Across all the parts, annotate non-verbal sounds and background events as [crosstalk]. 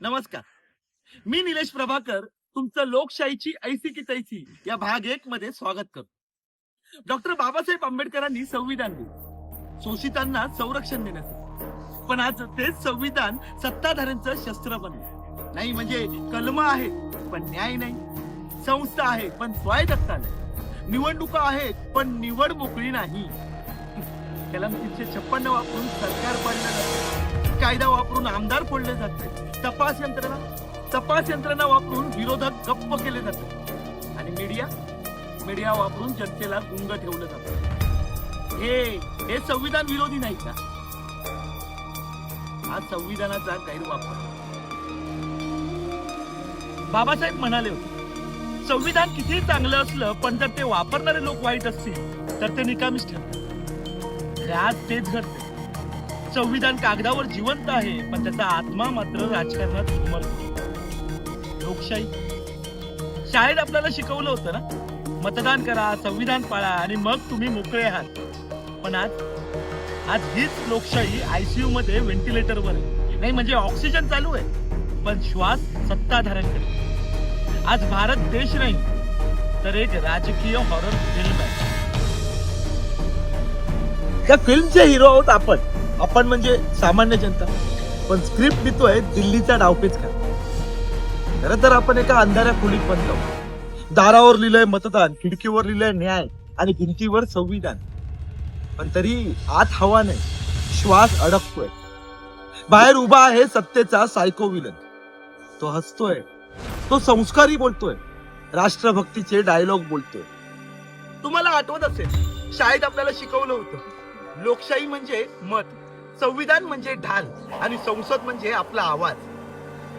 नमस्कार. मी निलेश प्रभाकर तुमचं लोकशाहीची ऐसी की तैसी या भाग एक मध्ये स्वागत करतो. डॉक्टर बाबासाहेब आंबेडकरांनी संविधान दिले. शोषितांना संरक्षण देण्याचं. पण आज तेच संविधान सत्ताधाऱ्यांचं शस्त्र बनलं नाही म्हणजे कलम आहे पण न्याय नाही. संस्था आहे पण स्वायत्तता नाही. निवडणुका आहेत पण निवड मोकळी नाही [laughs] कलम तीनशे छप्पन्न वापरून सरकार पडलं कायदा वापरून आमदार फोडले जाते. तपास यंत्रणा तपास यंत्रणा वापरून विरोधक गप्प केले जाते. आणि मीडिया मीडिया वापरून जनतेला गुंग ठेवलं जात. हे हे संविधान विरोधी नाही का? हा संविधानाचा गैरवापर. बाबासाहेब म्हणाले होते संविधान किती चांगलं असलं पण जर ते वापरणारे लोक वाईट असतील तर ते निकामीच ठरतात. आणि आज तेच घडते संविधान कागदावर जिवंत आहे पण त्याचा आत्मा मात्र राजकारणात लोकशाही. शाळेत आपल्याला शिकवलं होतं ना? मतदान करा संविधान पाळा आणि मग तुम्ही मोकळे आहात. पण आज आज हीच लोकशाही आयसीयू मध्ये व्हेंटिलेटरवर आहे. नाही म्हणजे ऑक्सिजन चालू आहे पण श्वास सत्ताधाऱ्यांकडे. आज भारत देश नाही तर एक राजकीय हॉरर फिल्म आहे. त्या फिल्मचे हिरो आहोत आपण. आपण म्हणजे सामान्य जनता. पण स्क्रिप्ट लिहितोय दिल्लीचा डावपेच का खरं तर आपण एका अंधाऱ्या खोलीत बनलो दारावर लिहिलंय मतदान खिडकीवर लिहिलंय न्याय आणि भिंतीवर संविधान. पण तरी आत हवा नाही श्वास अडकतोय. बाहेर उभा आहे सत्तेचा सायको विलन तो हसतोय तो संस्कारी बोलतोय राष्ट्रभक्तीचे डायलॉग बोलतोय. तुम्हाला आठवत असेल शाळेत आपल्याला शिकवलं होतं लोकशाही म्हणजे मत. संविधान म्हणजे ढाल आणि संसद म्हणजे आपला आवाज.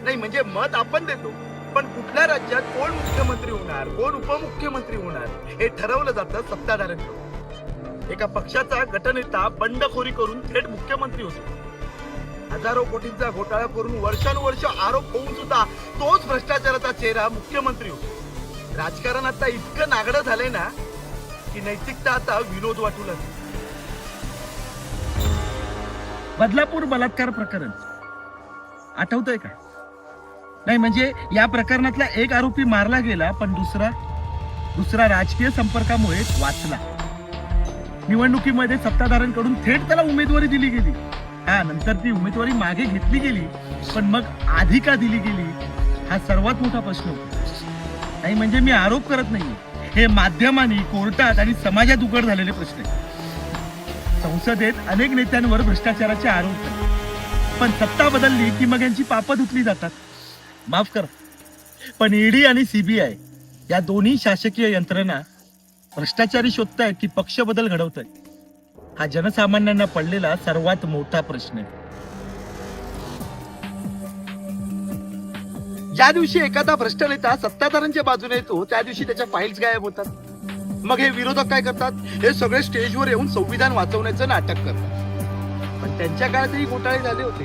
नाही म्हणजे मत आपण देतो पण कुठल्या राज्यात कोण मुख्यमंत्री होणार कोण उपमुख्यमंत्री होणार हे ठरवलं जातं सत्ताधाऱ्यांकडून एका पक्षाचा गटनेता बंडखोरी करून थेट मुख्यमंत्री होतो. हजारो कोटींचा घोटाळा करून वर्षानुवर्ष आरोप होऊन सुद्धा तोच भ्रष्टाचाराचा चेहरा मुख्यमंत्री होतो. राजकारण आता इतकं नागडं झालंय ना की नैतिकता आता विनोद वाटू लागली. बदलापूर बलात्कार प्रकरण. आठवतंय का? नाही म्हणजे या प्रकरणातला एक आरोपी मारला गेला पण दुसरा दुसरा राजकीय संपर्कामुळे वाचला. निवडणुकीमध्ये सत्ताधाऱ्यांकडून थेट त्याला उमेदवारी दिली गेली. हा नंतर ती उमेदवारी मागे घेतली गेली पण मग आधी का दिली गेली? हा सर्वात मोठा प्रश्न होता. नाही म्हणजे मी आरोप करत नाही हे माध्यमांनी कोर्टात आणि समाजात उघड झालेले प्रश्न आहेत. संसदेत अनेक नेत्यांवर भ्रष्टाचाराचे आरोप पण सत्ता बदलली की मग यांची पापं धुतली जातात. माफ कर. पण ईडी आणि सीबीआय या दोन्ही शासकीय यंत्रणा भ्रष्टाचारी शोधताय की पक्ष बदल घडवतायत. हा जनसामान्यांना पडलेला सर्वात मोठा प्रश्न आहे. ज्या दिवशी एखादा भ्रष्ट नेता सत्ताधारांच्या बाजूने येतो त्या दिवशी त्याच्या फाईल्स गायब होतात. मग हे विरोधक काय करतात? हे सगळे स्टेजवर येऊन संविधान वाचवण्याचं नाटक करतात. पण त्यांच्या काळातही घोटाळे झाले होते.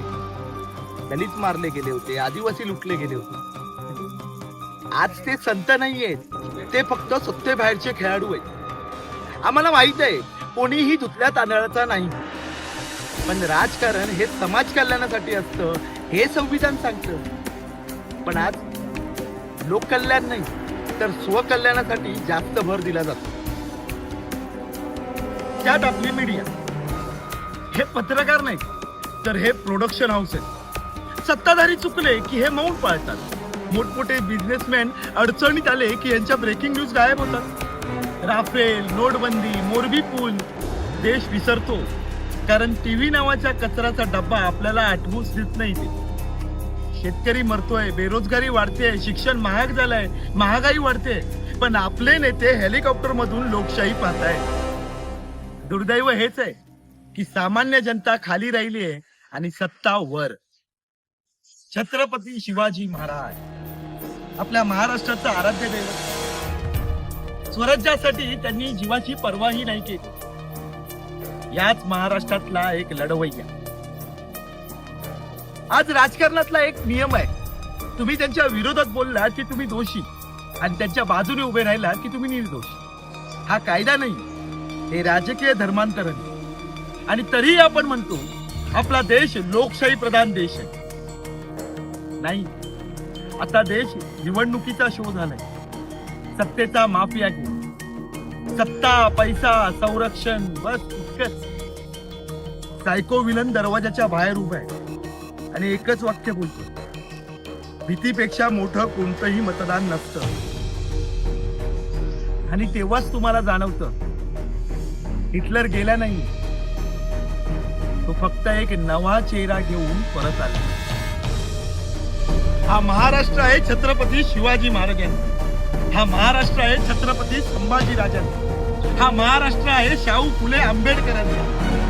दलित मारले गेले होते आदिवासी लुटले गेले होते. आज ते संत नाहीयेत ते फक्त सत्तेबाहेरचे खेळाडू आहेत. आम्हाला माहीत आहे कोणीही धुतल्या तांदळाचा नाही. पण राजकारण हे समाज कल्याणासाठी असतं हे संविधान सांगतं. पण आज लोककल्याण नाही. तर स्वकल्याणासाठी जास्त भर दिला जातो. त्यात आपली मीडिया हे पत्रकार नाही तर हे प्रोडक्शन हाऊस आहे सत्ताधारी चुकले की हे मौन पाळतात. मोठमोठे बिझनेसमॅन अडचणीत आले की यांच्या ब्रेकिंग न्यूज गायब होतात. राफेल नोटबंदी मोरबी पूल देश विसरतो. कारण टीव्ही नावाच्या कचऱ्याचा डब्बा आपल्याला आठवूच देत नाही ते. शेतकरी मरतोय बेरोजगारी वाढते शिक्षण महाग झालंय महागाई वाढते. पण आपले नेते हेलिकॉप्टर मधून लोकशाही पाहताय दुर्दैव हेच आहे की सामान्य जनता खाली राहिली आहे आणि सत्ता वर. छत्रपती शिवाजी महाराज आपल्या महाराष्ट्राचं आराध्य दैवत. स्वराज्यासाठी त्यांनी जीवाची पर्वाही नाही केली. याच महाराष्ट्रातला एक लढवय्या. आज राजकारणातला एक नियम आहे. तुम्ही त्यांच्या विरोधात बोलला की तुम्ही दोषी. आणि त्यांच्या बाजूने उभे राहिला की तुम्ही निर्दोष. हा कायदा नाही. हे राजकीय धर्मांतरण आणि तरीही आपण म्हणतो आपला देश लोकशाही प्रधान देश आहे. नाही. आता देश निवडणुकीचा शो झालाय सत्तेचा माफिया घेऊन. सत्ता पैसा संरक्षण बस इतकंच. सायको विलन दरवाजाच्या बाहेर उभा आहे. आणि एकच वाक्य बोलतो. भीतीपेक्षा मोठं कोणतंही मतदान नसतं. आणि तेव्हाच तुम्हाला जाणवतं. हिटलर गेला नाही. तो फक्त एक नवा चेहरा घेऊन परत आला. हा महाराष्ट्र आहे छत्रपती शिवाजी महाराजांचा. हा महाराष्ट्र आहे छत्रपती संभाजी राजांचा हा महाराष्ट्र आहे शाहू फुले आंबेडकरांचा.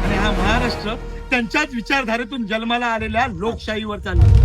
आणि हा महाराष्ट्र त्यांच्याच विचारधारेतून जन्माला आलेल्या लोकशाहीवर चालला